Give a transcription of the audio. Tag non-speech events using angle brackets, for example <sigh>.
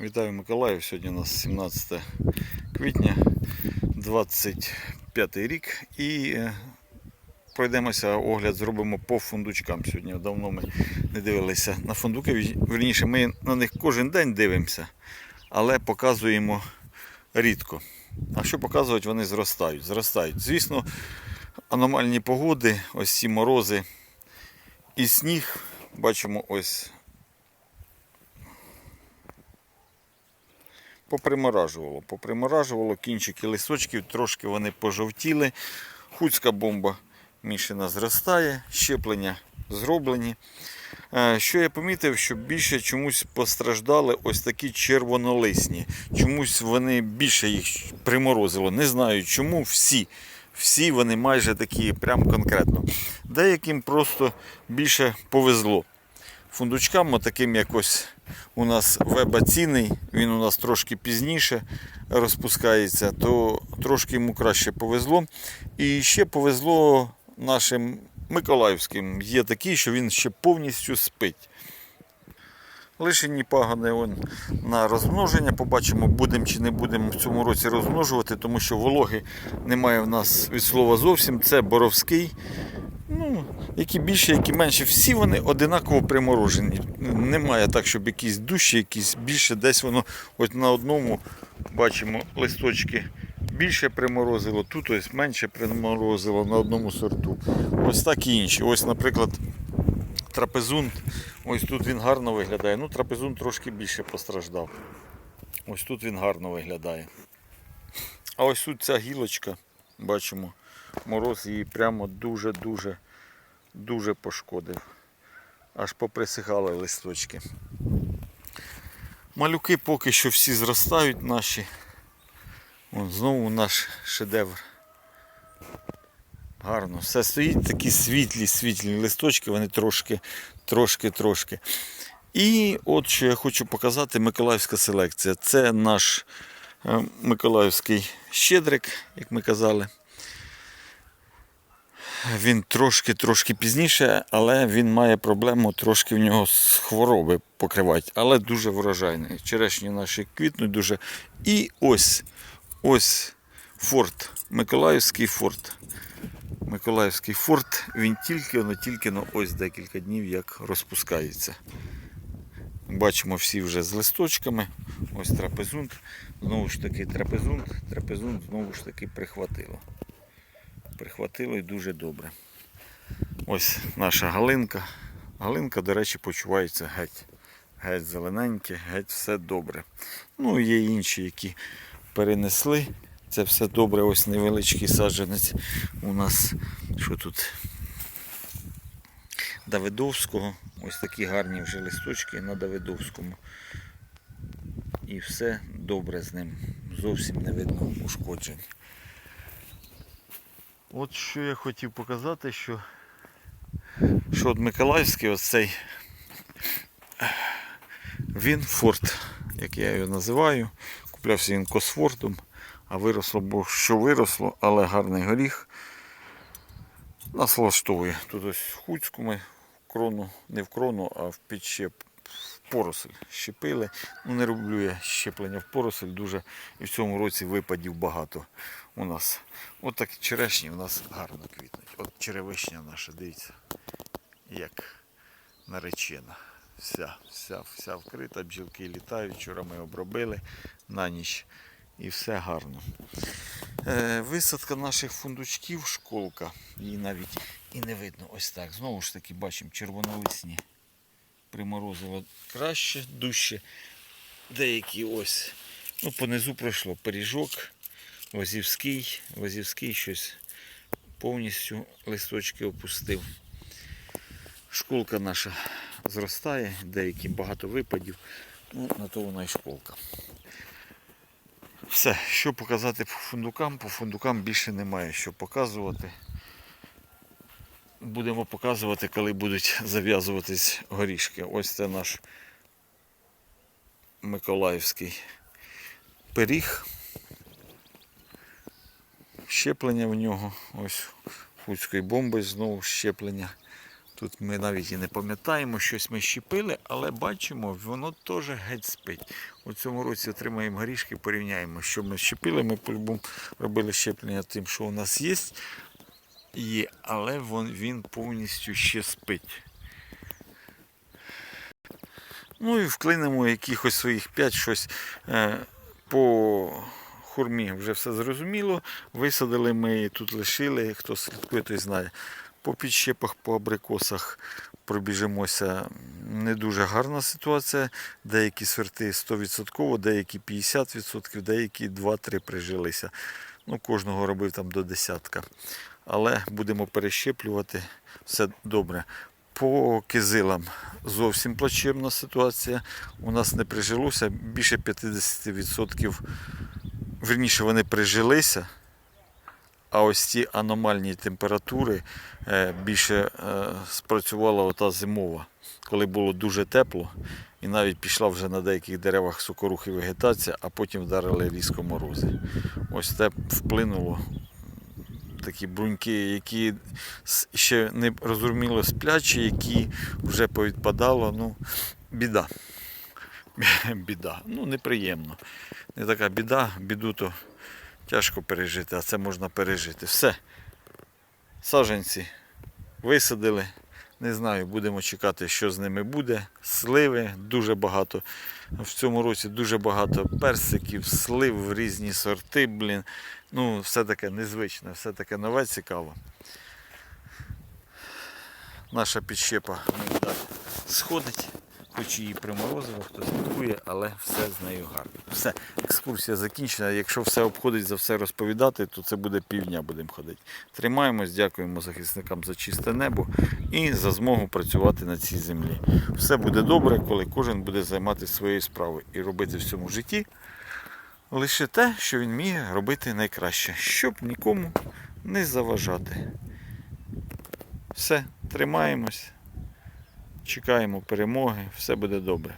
Вітаю Миколаїв. Сьогодні у нас 17 квітня, 25 рік. І е, пройдемося огляд, зробимо по фундучкам. Сьогодні давно ми не дивилися на фундуки. Ві- Вірніше, ми на них кожен день дивимося, але показуємо рідко. А що показувати, вони зростають. Зростають. Звісно, аномальні погоди, ось ці морози і сніг. Бачимо ось поприморажувало. Поприморажувало кінчики листочків, трошки вони пожовтіли. Хуцька бомба мішина зростає, щеплення зроблені. Е, Що я помітив, що більше чомусь постраждали ось такі червонолисні. Чомусь вони більше їх приморозило. Не знаю чому всі. Всі вони майже такі, прям конкретно. Деяким просто більше повезло фундучкам, таким якось у нас вебаційний, він у нас трошки пізніше розпускається, то трошки йому краще повезло. І ще повезло нашим миколаївським. Є такі, що він ще повністю спить. Лишені пагони он на розмноження. Побачимо, будемо чи не будемо в цьому році розмножувати, тому що вологи немає в нас від слова зовсім. Це боровський. Які більше, які менше, всі вони одинаково приморожені. Немає так, щоб якісь дужчі, якісь більше, десь воно ось на одному бачимо листочки більше приморозило, тут ось менше приморозило на одному сорту. Ось так і інші. Ось, наприклад, трапезунт. Ось тут він гарно виглядає. Ну, трапезунт трошки більше постраждав. Ось тут він гарно виглядає. А ось тут ця гілочка, бачимо, мороз її прямо дуже-дуже дуже пошкодив. Аж поприсихали листочки. Малюки поки що всі зростають наші. Вон знову наш шедевр. Гарно. Все стоїть такі світлі, світлі листочки, вони трошки, трошки, трошки. І от що я хочу показати Миколаївська селекція. Це наш е, Миколаївський щедрик, як ми казали. Він трошки-трошки пізніше, але він має проблему трошки в нього з хвороби покривати, але дуже врожайний. Черешні наші квітнуть дуже. І ось ось форт, Миколаївський форт. Миколаївський форт, він тільки, воно тільки ну, ось декілька днів як розпускається. Бачимо всі вже з листочками. Ось трапезунт. Знову ж таки трапезунт, трапезунт знову ж таки прихватило. Прихватило і дуже добре. Ось наша галинка. Галинка, до речі, почувається геть. Геть зелененьке, геть все добре. Ну, є інші, які перенесли. Це все добре. Ось невеличкий саджанець у нас. Що тут? Давидовського. Ось такі гарні вже листочки на Давидовському. І все добре з ним. Зовсім не видно ушкоджень. От що я хотів показати, що, що от Миколаївський оцей він форт, як я його називаю. Куплявся він косфортом, а виросло, бо що виросло, але гарний горіх. Нас влаштовує. Тут ось Хуцьку ми в крону, не в крону, а в підщеп, поросель щепили. Ну не роблю я щеплення в поросель дуже. І в цьому році випадів багато у нас. От так черешні у нас гарно квітнуть. От черевишня наша, дивіться, як наречена. Вся, вся, вся вкрита, бджілки літають. Вчора ми обробили на ніч і все гарно. Е, висадка наших фундучків, школка, її навіть і не видно. Ось так. Знову ж таки бачимо червонолисні приморозило краще, дужче. Деякі ось. Ну, понизу пройшло пиріжок, Вазівський, Вазівський щось повністю листочки опустив. Школка наша зростає, деякі багато випадів. Ну, на то вона і школка. Все, що показати по фундукам? По фундукам більше немає що показувати. Будемо показувати, коли будуть зав'язуватись горішки. Ось це наш Миколаївський пиріг. Щеплення в нього. Ось хуцької бомби знову щеплення. Тут ми навіть і не пам'ятаємо, щось ми щепили, але бачимо, воно теж геть спить. У цьому році отримаємо горішки, порівняємо, що ми щепили. Ми по-любому робили щеплення тим, що у нас є. Є, але він, повністю ще спить. Ну і вклинемо якихось своїх 5 щось е, по хурмі вже все зрозуміло. Висадили ми тут лишили, хто слідкує, той знає. По підщепах, по абрикосах пробіжимося. Не дуже гарна ситуація. Деякі сорти 100%, деякі 50%, деякі 2-3 прижилися. Ну, кожного робив там до десятка. Але будемо перещеплювати все добре. По кизилам зовсім плачевна ситуація. У нас не прижилося більше 50%. Верніше вони прижилися, а ось ці аномальні температури е, більше е, спрацювала ота зимова, коли було дуже тепло, і навіть пішла вже на деяких деревах сокорухи вегетація, а потім вдарили різко морози. Ось це вплинуло такі бруньки, які ще не розуміло сплячі, які вже повідпадало. Ну, біда. <laughs> Біда. Ну, неприємно. Не така біда, біду то тяжко пережити, а це можна пережити. Все. Саженці висадили. Не знаю, будемо чекати, що з ними буде. Сливи дуже багато. В цьому році дуже багато персиків, слив, різні сорти, блін. Ну, все таке незвичне, все таке нове, цікаво. Наша підщепа ну, сходить, хоч її приморозило, хто слідкує, але все з нею гарно. Все, екскурсія закінчена. Якщо все обходить за все розповідати, то це буде півдня будемо ходити. Тримаємось, дякуємо захисникам за чисте небо і за змогу працювати на цій землі. Все буде добре, коли кожен буде займатися своєю справою і робити в цьому житті лише те, що він вміє робити найкраще, щоб нікому не заважати. Все, тримаємось, чекаємо перемоги, все буде добре.